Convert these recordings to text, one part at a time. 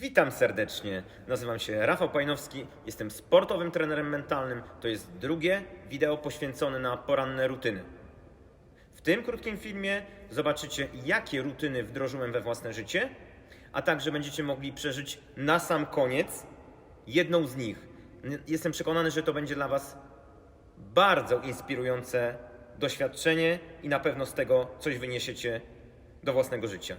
Witam serdecznie. Nazywam się Rafał Pajnowski, jestem sportowym trenerem mentalnym. To jest drugie wideo poświęcone na poranne rutyny. W tym krótkim filmie zobaczycie, jakie rutyny wdrożyłem we własne życie, a także będziecie mogli przeżyć na sam koniec jedną z nich. Jestem przekonany, że to będzie dla Was bardzo inspirujące doświadczenie i na pewno z tego coś wyniesiecie do własnego życia.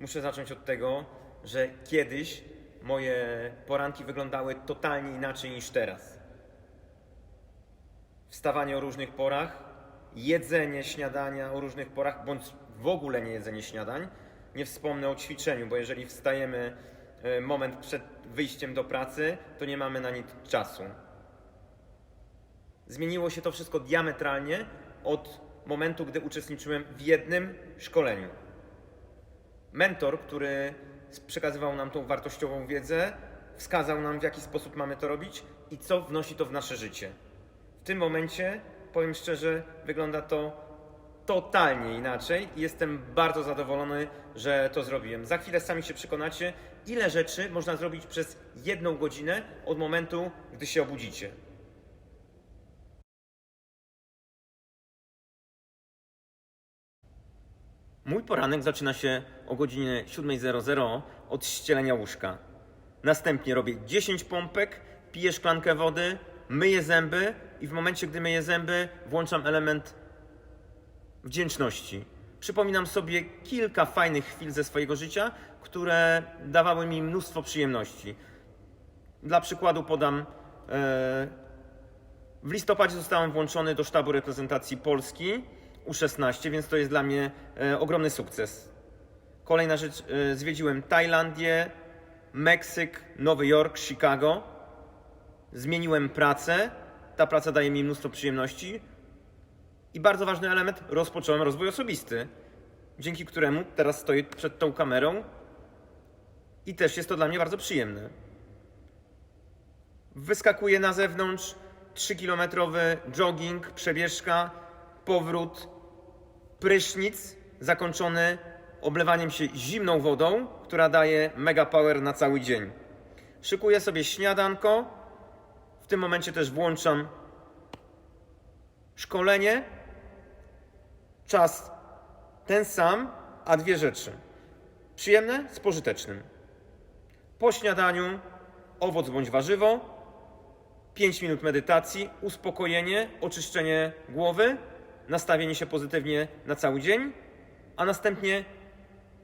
Muszę zacząć od tego, że kiedyś moje poranki wyglądały totalnie inaczej niż teraz. Wstawanie o różnych porach, jedzenie śniadania o różnych porach, bądź w ogóle nie jedzenie śniadań. Nie wspomnę o ćwiczeniu, bo jeżeli wstajemy e, moment przed wyjściem do pracy, to nie mamy na nic czasu. Zmieniło się to wszystko diametralnie od momentu, gdy uczestniczyłem w jednym szkoleniu. Mentor, który przekazywał nam tą wartościową wiedzę, wskazał nam, w jaki sposób mamy to robić i co wnosi to w nasze życie. W tym momencie, powiem szczerze, wygląda to totalnie inaczej i jestem bardzo zadowolony, że to zrobiłem. Za chwilę sami się przekonacie, ile rzeczy można zrobić przez jedną godzinę od momentu, gdy się obudzicie. Mój poranek zaczyna się o godzinie 7.00 od ścielenia łóżka. Następnie robię 10 pompek, piję szklankę wody, myję zęby i w momencie, gdy myję zęby, włączam element wdzięczności. Przypominam sobie kilka fajnych chwil ze swojego życia, które dawały mi mnóstwo przyjemności. Dla przykładu podam, e, w listopadzie zostałem włączony do sztabu reprezentacji Polski U16, więc to jest dla mnie e, ogromny sukces. Kolejna rzecz, e, zwiedziłem Tajlandię, Meksyk, Nowy Jork, Chicago. Zmieniłem pracę. Ta praca daje mi mnóstwo przyjemności. I bardzo ważny element, rozpocząłem rozwój osobisty, dzięki któremu teraz stoję przed tą kamerą i też jest to dla mnie bardzo przyjemne. Wyskakuję na zewnątrz, 3-kilometrowy jogging, przebieżka, powrót, prysznic zakończony oblewaniem się zimną wodą, która daje mega power na cały dzień. Szykuję sobie śniadanko. W tym momencie też włączam szkolenie. Czas ten sam, a dwie rzeczy. Przyjemne z pożytecznym. Po śniadaniu owoc bądź warzywo, 5 minut medytacji, uspokojenie, oczyszczenie głowy, nastawienie się pozytywnie na cały dzień, a następnie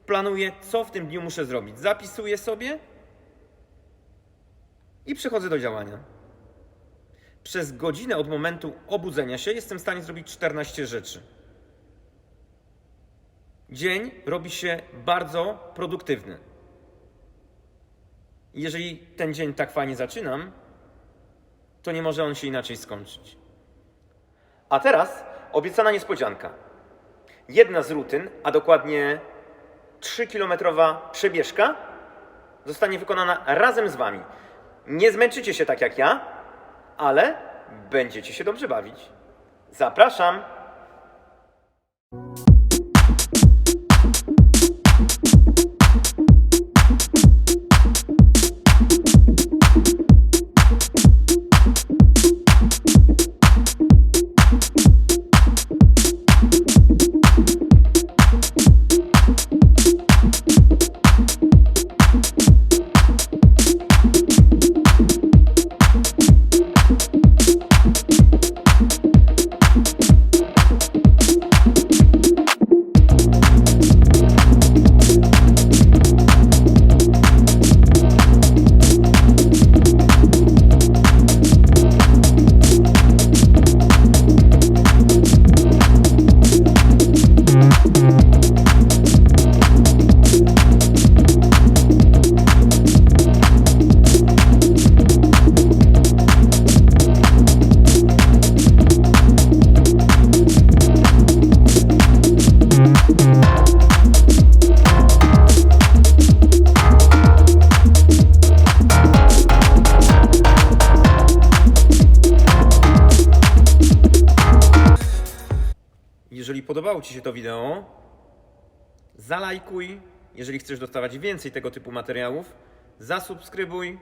planuję, co w tym dniu muszę zrobić. Zapisuję sobie i przechodzę do działania. Przez godzinę od momentu obudzenia się jestem w stanie zrobić 14 rzeczy. Dzień robi się bardzo produktywny. Jeżeli ten dzień tak fajnie zaczynam, to nie może on się inaczej skończyć. A teraz obiecana niespodzianka. Jedna z rutyn, a dokładnie 3-kilometrowa przebieżka, zostanie wykonana razem z Wami. Nie zmęczycie się tak jak ja, ale będziecie się dobrze bawić. Zapraszam! Podobało Ci się to wideo, zalajkuj Jeżeli chcesz dostawać więcej tego typu materiałów, zasubskrybuj.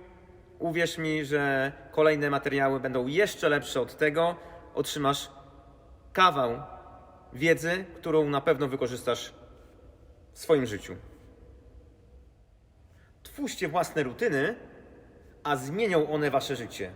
Uwierz mi, że kolejne materiały będą jeszcze lepsze od tego. Otrzymasz kawał wiedzy, którą na pewno wykorzystasz w swoim życiu. Twórzcie własne rutyny, a zmienią one wasze życie.